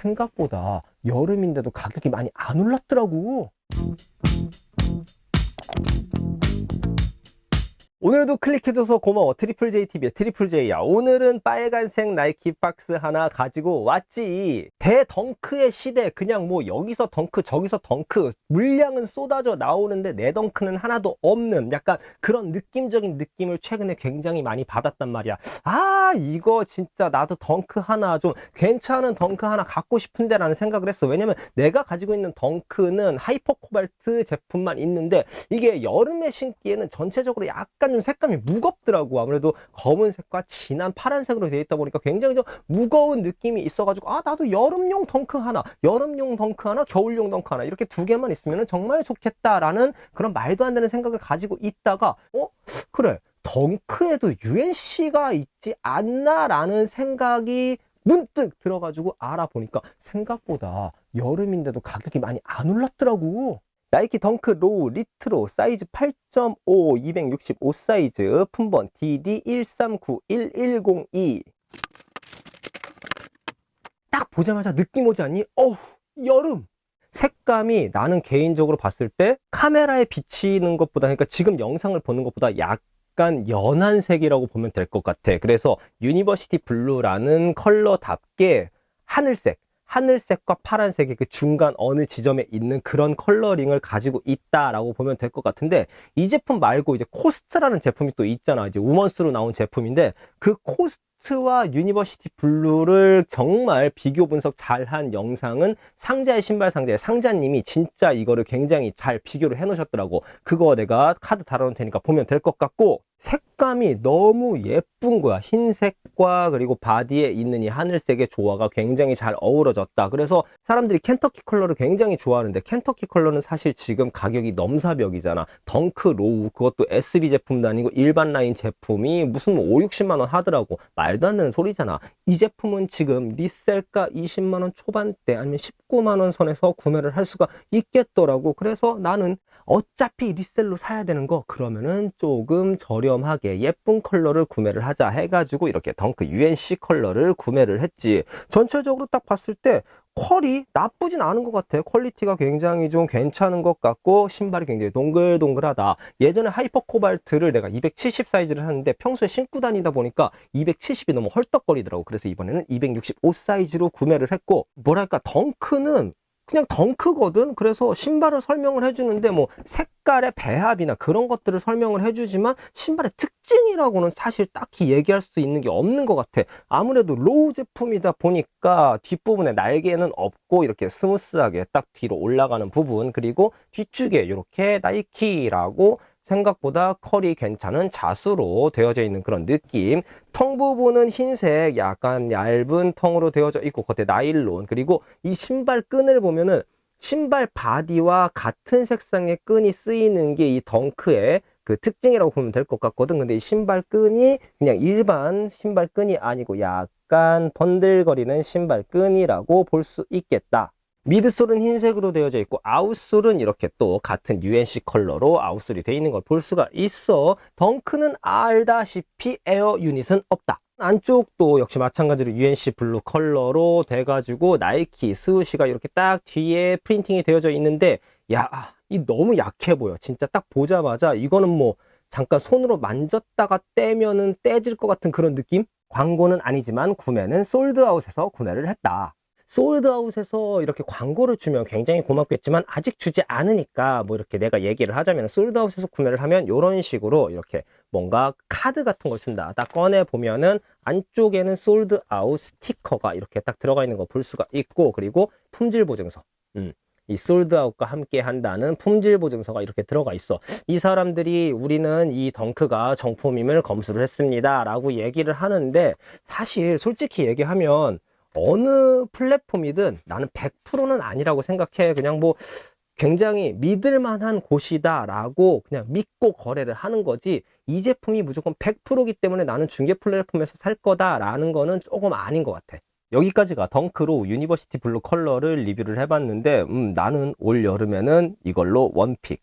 생각보다 여름인데도 가격이 많이 안 올랐더라고. 오늘도 클릭해줘서 고마워. 트리플 J TV의 트리플 J야. 오늘은 빨간색 나이키 박스 하나 가지고 왔지. 대덩크의 시대. 그냥 뭐 여기서 덩크, 저기서 덩크. 물량은 쏟아져 나오는데 내 덩크는 하나도 없는 약간 그런 느낌적인 느낌을 최근에 굉장히 많이 받았단 말이야. 아, 이거 진짜 나도 덩크 하나 좀 괜찮은 덩크 하나 갖고 싶은데 라는 생각을 했어. 왜냐면 내가 가지고 있는 덩크는 하이퍼 코발트 제품만 있는데 이게 여름에 신기에는 전체적으로 약간 좀 색감이 무겁더라고. 아무래도 검은색과 진한 파란색으로 되어 있다 보니까 굉장히 좀 무거운 느낌이 있어가지고 아 나도 여름용 덩크 하나, 여름용 덩크 하나, 겨울용 덩크 하나 이렇게 두 개만 있으면 정말 좋겠다라는 그런 말도 안 되는 생각을 가지고 있다가 어 그래 덩크에도 UNC가 있지 않나라는 생각이 문득 들어가지고 알아보니까 생각보다 여름인데도 가격이 많이 안 올랐더라고. 나이키 덩크 로우 리트로 사이즈 8.5 265 사이즈 품번 DD139110E 딱 보자마자 느낌 오지 않니? 어우 여름 색감이 나는 개인적으로 봤을 때 카메라에 비치는 것보다 그러니까 지금 영상을 보는 것보다 약간 연한 색이라고 보면 될 것 같아 그래서 유니버시티 블루라는 컬러답게 하늘색 하늘색과 파란색의 그 중간 어느 지점에 있는 그런 컬러링을 가지고 있다라고 보면 될 것 같은데 이 제품 말고 이제 코스트라는 제품이 또 있잖아. 이제 우먼스로 나온 제품인데 그 코스트 와 유니버시티 블루를 정말 비교 분석 잘한 영상은 상자의 신발 상자의 상자님이 진짜 이거를 굉장히 잘 비교를 해 놓으셨더라고. 그거 내가 카드 달아놓을 테니까 보면 될 것 같고 색감이 너무 예쁜 거야. 흰색과 그리고 바디에 있는 이 하늘색의 조화가 굉장히 잘 어우러졌다. 그래서 사람들이 켄터키 컬러를 굉장히 좋아하는데 켄터키 컬러는 사실 지금 가격이 넘사벽이잖아. 덩크 로우 그것도 SB 제품도 아니고 일반 라인 제품이 무슨 뭐 5, 60만 원 하더라고. 말도 안 되는 소리잖아. 이 제품은 지금 리셀가 20만 원 초반대 아니면 19만 원 선에서 구매를 할 수가 있겠더라고. 그래서 나는 어차피 리셀로 사야 되는 거. 그러면은 조금 저렴 하게 예쁜 컬러를 구매를 하자 해가지고 이렇게 덩크 UNC 컬러를 구매를 했지. 전체적으로 딱 봤을 때 퀄이 나쁘진 않은 것 같아. 퀄리티가 굉장히 좀 괜찮은 것 같고 신발이 굉장히 동글동글하다. 예전에 하이퍼 코발트를 내가 270 사이즈를 하는데 평소에 신고 다니다 보니까 270이 너무 헐떡거리더라고. 그래서 이번에는 265 사이즈로 구매를 했고 뭐랄까 덩크는 그냥 덩크거든. 그래서 신발을 설명을 해주는데 뭐 색깔의 배합이나 그런 것들을 설명을 해주지만 신발의 특징이라고는 사실 딱히 얘기할 수 있는 게 없는 것 같아. 아무래도 로우 제품이다 보니까 뒷부분에 날개는 없고 이렇게 스무스하게 딱 뒤로 올라가는 부분 그리고 뒤쪽에 이렇게 나이키라고 생각보다 컬이 괜찮은 자수로 되어져 있는 그런 느낌. 텅 부분은 흰색 약간 얇은 텅으로 되어져 있고 겉에 나일론. 그리고 이 신발 끈을 보면은 신발 바디와 같은 색상의 끈이 쓰이는 게 이 덩크의 그 특징이라고 보면 될 것 같거든. 근데 이 신발 끈이 그냥 일반 신발 끈이 아니고 약간 번들거리는 신발 끈이라고 볼 수 있겠다 미드솔은 흰색으로 되어져 있고 아웃솔은 이렇게 또 같은 UNC 컬러로 아웃솔이 되어 있는 걸 볼 수가 있어. 덩크는 알다시피 에어 유닛은 없다. 안쪽도 역시 마찬가지로 UNC 블루 컬러로 돼가지고 나이키 스우시가 이렇게 딱 뒤에 프린팅이 되어져 있는데 야 이 너무 약해 보여. 진짜 딱 보자마자 이거는 뭐 잠깐 손으로 만졌다가 떼면은 떼질 것 같은 그런 느낌? 광고는 아니지만 구매는 솔드아웃에서 구매를 했다 솔드아웃에서 이렇게 광고를 주면 굉장히 고맙겠지만 아직 주지 않으니까 뭐 이렇게 내가 얘기를 하자면 솔드아웃에서 구매를 하면 이런 식으로 이렇게 뭔가 카드 같은 걸 준다. 딱 꺼내 보면은 안쪽에는 솔드아웃 스티커가 이렇게 딱 들어가 있는 거 볼 수가 있고 그리고 품질 보증서. 음. 이 솔드아웃과 함께 한다는 품질 보증서가 이렇게 들어가 있어. 이 사람들이 우리는 이 덩크가 정품임을 검수를 했습니다. 라고 얘기를 하는데 사실 솔직히 얘기하면 어느 플랫폼이든 나는 100%는 아니라고 생각해. 그냥 뭐 굉장히 믿을만한 곳이다라고 그냥 믿고 거래를 하는 거지. 이 제품이 무조건 100%이기 때문에 나는 중개 플랫폼에서 살 거다라는 거는 조금 아닌 것 같아. 여기까지가 덩크로 유니버시티 블루 컬러를 리뷰를 해봤는데 음, 나는 올 여름에는 이걸로 원픽